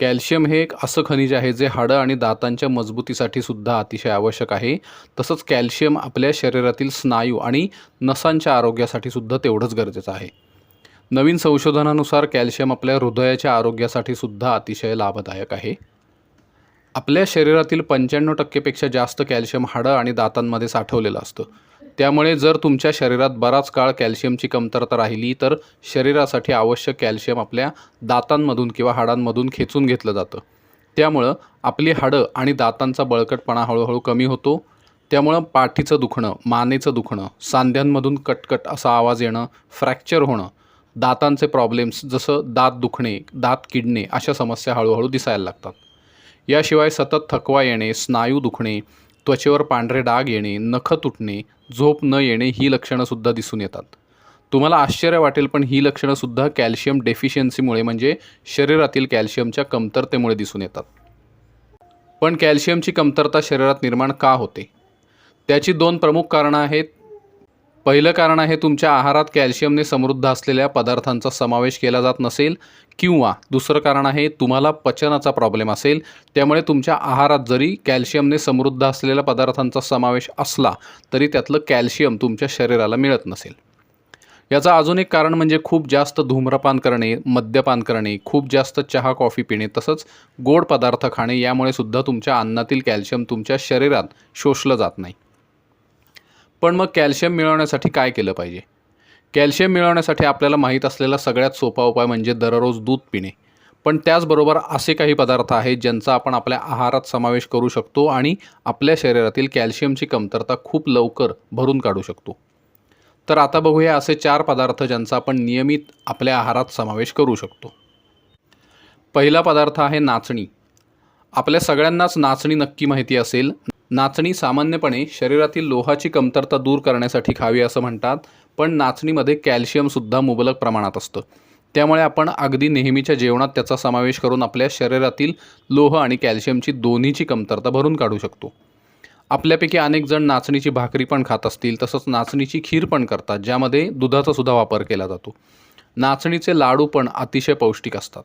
Calcium हे एक असं खनिज आहे जे हाडं आणि दातांच्या मजबूतीसाठी सुद्धा अतिशय आवश्यक आहे. तसंच कॅल्शियम आपल्या शरीरातील स्नायू आणि नसांच्या आरोग्यासाठी सुद्धा तेवढंच गरजेचं आहे. नवीन संशोधनानुसार कॅल्शियम आपल्या हृदयाच्या आरोग्यासाठी सुद्धा अतिशय लाभदायक आहे. आपल्या शरीरातील पंच्याण्णव टक्केपेक्षा जास्त कॅल्शियम हाडं आणि दातांमध्ये साठवलेलं असतं. त्यामुळे जर तुमच्या शरीरात बराच काळ कॅल्शियमची कमतरता राहिली तर शरीरासाठी आवश्यक कॅल्शियम आपल्या दातांमधून किंवा हाडांमधून खेचून घेतलं जातं. त्यामुळं आपली हाडं आणि दातांचा बळकटपणा हळूहळू कमी होतो. त्यामुळं पाठीचं दुखणं मानेचं दुखणं सांध्यांमधून कटकट असा आवाज येणं फ्रॅक्चर होणं दातांचे प्रॉब्लेम्स जसं दात दुखणे दात किडणे अशा समस्या हळूहळू दिसायला लागतात. याशिवाय सतत थकवा येणे स्नायू दुखणे त्वचेवर पांढरे डाग येणे नखं तुटणे झोप न येणे ही लक्षणंसुद्धा दिसून येतात. तुम्हाला आश्चर्य वाटेल पण ही लक्षणंसुद्धा कॅल्शियम डेफिशियन्सीमुळे म्हणजे शरीरातील कॅल्शियमच्या कमतरतेमुळे दिसून येतात. पण कॅल्शियमची कमतरता शरीरात निर्माण का होते? त्याची दोन प्रमुख कारणं आहेत. पहिलं कारण आहे तुमच्या आहारात कॅल्शियमने समृद्ध असलेल्या पदार्थांचा समावेश केला जात नसेल किंवा दुसरं कारण आहे तुम्हाला पचनाचा प्रॉब्लेम असेल. त्यामुळे तुमच्या आहारात जरी कॅल्शियमने समृद्ध असलेल्या पदार्थांचा समावेश असला तरी त्यातलं कॅल्शियम तुमच्या शरीराला मिळत नसेल. याचं अजून एक कारण म्हणजे खूप जास्त धूम्रपान करणे मद्यपान करणे खूप जास्त चहा कॉफी पिणे तसंच गोड पदार्थ खाणे यामुळे सुद्धा तुमच्या अन्नातील कॅल्शियम तुमच्या शरीरात शोषलं जात नाही. पण मग कॅल्शियम मिळवण्यासाठी काय केलं पाहिजे? कॅल्शियम मिळवण्यासाठी आपल्याला माहीत असलेला सगळ्यात सोपा उपाय म्हणजे दररोज दूध पिणे. पण त्याचबरोबर असे काही पदार्थ आहेत ज्यांचा आपण आपल्या आहारात समावेश करू शकतो आणि आपल्या शरीरातील कॅल्शियमची कमतरता खूप लवकर भरून काढू शकतो. तर आता बघूया असे चार पदार्थ ज्यांचा आपण नियमित आपल्या आहारात समावेश करू शकतो. पहिला पदार्थ आहे नाचणी. आपल्या सगळ्यांनाच नाचणी नक्की माहिती असेल. नाचणी सामान्यपणे शरीरातील लोहाची कमतरता दूर करण्यासाठी खावी असं म्हणतात पण नाचणीमध्ये कॅल्शियमसुद्धा मुबलक प्रमाणात असतं. त्यामुळे आपण अगदी नेहमीच्या जेवणात त्याचा समावेश करून आपल्या शरीरातील लोह आणि कॅल्शियमची दोन्हीची कमतरता भरून काढू शकतो. आपल्यापैकी अनेक जण नाचणीची भाकरी पण खात असतील तसंच नाचणीची खीर पण करतात ज्यामध्ये दुधाचा सुद्धा वापर केला जातो. नाचणीचे लाडू पण अतिशय पौष्टिक असतात.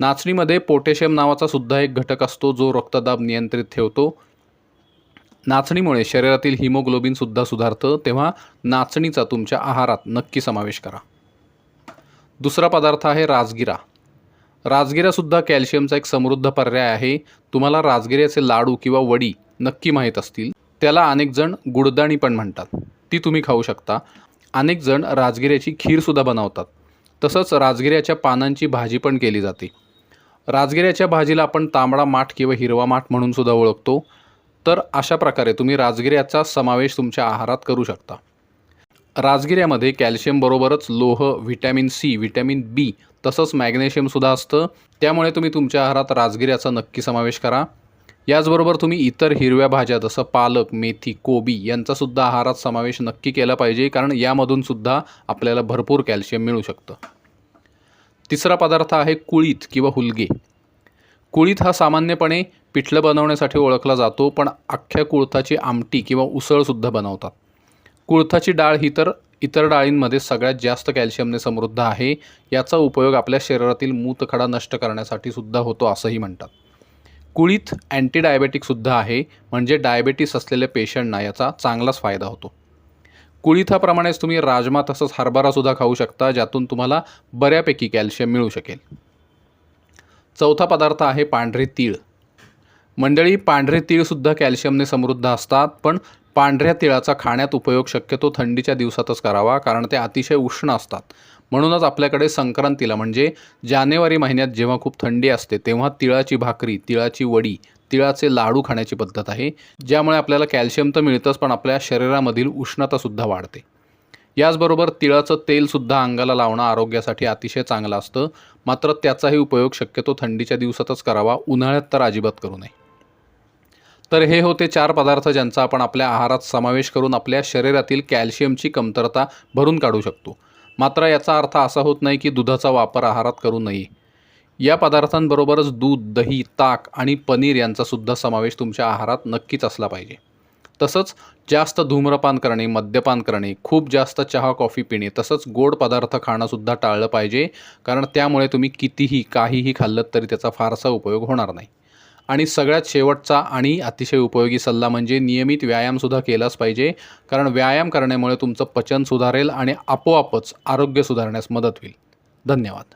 नाचणीमध्ये पोटॅशियम नावाचा सुद्धा एक घटक असतो जो रक्तदाब नियंत्रित ठेवतो. नाचणीमुळे शरीरातील हिमोग्लोबिनसुद्धा सुधारतं तेव्हा नाचणीचा तुमच्या आहारात नक्की समावेश करा. दुसरा पदार्थ आहे राजगिरा. राजगिरासुद्धा कॅल्शियमचा एक समृद्ध पर्याय आहे. तुम्हाला राजगिऱ्याचे लाडू किंवा वडी नक्की माहीत असतील. त्याला अनेकजण गुडदाणी पण म्हणतात. ती तुम्ही खाऊ शकता. अनेकजण राजगिऱ्याची खीरसुद्धा बनवतात. तसंच राजगिऱ्याच्या पानांची भाजी पण केली जाते. राजगिऱ्याच्या भाजीला आपण तांबडा माठ किंवा हिरवा माठ म्हणून सुद्धा ओळखतो. तर अशा प्रकारे तुम्ही राजगिऱ्याचा समावेश तुमच्या आहारात करू शकता. राजगिऱ्यामध्ये कॅल्शियमबरोबरच लोह व्हिटॅमिन सी व्हिटॅमिन बी तसंच मॅग्नेशियमसुद्धा असतं. त्यामुळे तुम्ही तुमच्या आहारात राजगिऱ्याचा नक्की समावेश करा. याचबरोबर तुम्ही इतर हिरव्या भाज्या जसं पालक मेथी कोबी यांचासुद्धा आहारात समावेश नक्की केला पाहिजे कारण यामधूनसुद्धा आपल्याला भरपूर कॅल्शियम मिळू शकतं. तिसरा पदार्थ आहे कुळीत किंवा हुलगे. कुळीत हा सामान्यपणे पिठलं बनवण्यासाठी ओळखला जातो पण अख्ख्या कुळथाची आमटी किंवा उसळसुद्धा बनवतात. कुळथाची डाळ ही तर इतर डाळींमध्ये सगळ्यात जास्त कॅल्शियमने समृद्ध आहे. याचा उपयोग आपल्या शरीरातील मूतखडा नष्ट करण्यासाठी सुद्धा होतो असंही म्हणतात. कुळीत अँटीडायबेटिकसुद्धा आहे म्हणजे डायबेटीस असलेल्या पेशंटना याचा चांगलाच फायदा होतो. कुळीथाप्रमाणेच तुम्ही राजमा तसंच हरभरासुद्धा खाऊ शकता ज्यातून तुम्हाला बऱ्यापैकी कॅल्शियम मिळू शकेल. चौथा पदार्थ आहे पांढरे तीळ. मंडळी पांढरे तीळसुद्धा कॅल्शियमने समृद्ध असतात पण पांढऱ्या तिळाचा खाण्यात उपयोग शक्यतो थंडीच्या दिवसातच करावा कारण ते अतिशय उष्ण असतात. म्हणूनच आपल्याकडे संक्रांतीला म्हणजे जानेवारी महिन्यात जेव्हा खूप थंडी असते तेव्हा तिळाची भाकरी तिळाची वडी तिळाचे लाडू खाण्याची पद्धत आहे ज्यामुळे आपल्याला कॅल्शियम तर मिळतंच पण आपल्या शरीरामधील उष्णतासुद्धा वाढते. याचबरोबर तिळाचं तेलसुद्धा अंगाला लावणं आरोग्यासाठी अतिशय चांगलं असतं. मात्र त्याचाही उपयोग शक्यतो थंडीच्या दिवसातच करावा उन्हाळ्यात तर अजिबात करू नये. तर हे होते चार पदार्थ ज्यांचा आपण आपल्या आहारात समावेश करून आपल्या शरीरातील कॅल्शियमची कमतरता भरून काढू शकतो. मात्र याचा अर्थ असा होत नाही की दुधाचा वापर आहारात करू नये. या पदार्थांबरोबरच दूध दही ताक आणि पनीर यांचासुद्धा समावेश तुमच्या आहारात नक्कीच असला पाहिजे. तसंच जास्त धूम्रपान करणे मद्यपान करणे खूप जास्त चहा कॉफी पिणे तसंच गोड पदार्थ खाणंसुद्धा टाळलं पाहिजे कारण त्यामुळे तुम्ही कितीही काहीही खाल्लं तरी त्याचा फारसा उपयोग होणार नाही. आणि सगळ्यात शेवटचा आणि अतिशय उपयोगी सल्ला म्हणजे नियमित व्यायामसुद्धा केलाच पाहिजे कारण व्यायाम करण्यामुळे तुमचं पचन सुधारेल आणि आपोआपच आरोग्य सुधारण्यास मदत होईल. धन्यवाद.